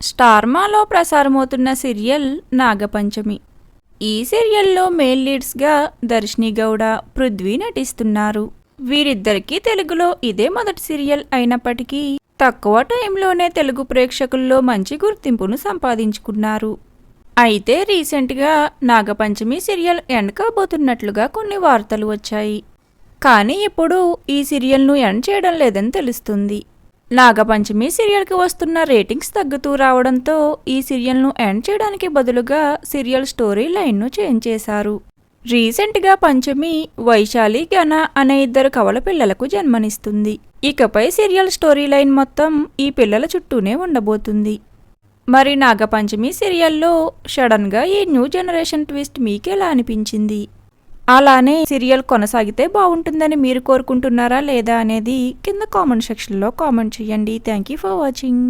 స్టార్మాలో ప్రసారమవుతున్న serial Nagapanchami. ఈ సీరియల్లో main లీడ్స్గా దర్శిని గౌడ పృథ్వీ నటిస్తున్నారు. వీరిద్దరికీ తెలుగులో ఇదే మొదటి సీరియల్ అయినప్పటికీ తక్కువ టైంలోనే తెలుగు ప్రేక్షకుల్లో మంచి గుర్తింపును సంపాదించుకున్నారు. అయితే రీసెంట్గా నాగపంచమి సీరియల్ ఎండ్ కాబోతున్నట్లుగా కొన్ని వార్తలు వచ్చాయి. కానీ ఇప్పుడు ఈ సీరియల్ను ఎండ్ చేయడం లేదని తెలుస్తుంది. నాగపంచమి సీరియల్కి వస్తున్న రేటింగ్స్ తగ్గుతూ రావడంతో ఈ సీరియల్ను ఎండ్ చేయడానికి బదులుగా సీరియల్ స్టోరీ లైన్ను చేంజ్ చేశారు. రీసెంట్గా పంచమి వైశాలి గణ అనే ఇద్దరు కవల పిల్లలకు జన్మనిస్తుంది. ఇకపై సీరియల్ స్టోరీ లైన్ మొత్తం ఈ పిల్లల చుట్టూనే ఉండబోతుంది. మరి నాగపంచమి సీరియల్లో సడన్గా ఈ న్యూ జనరేషన్ ట్విస్ట్ మీకెలా అనిపించింది? అలానే సీరియల్ కొనసాగితే బాగుంటుందని మీరు కోరుకుంటున్నారా లేదా అనేది కింద కామెంట్ సెక్షన్లో కామెంట్ చేయండి. Thank you for watching